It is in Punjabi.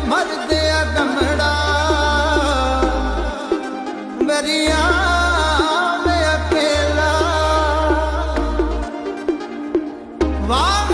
ਮਰਦੇ ਆ ਗਮੜਾ। ਵਰੀਆਂ ਮੈਂ ਅਕੇਲਾ। ਵਾਹ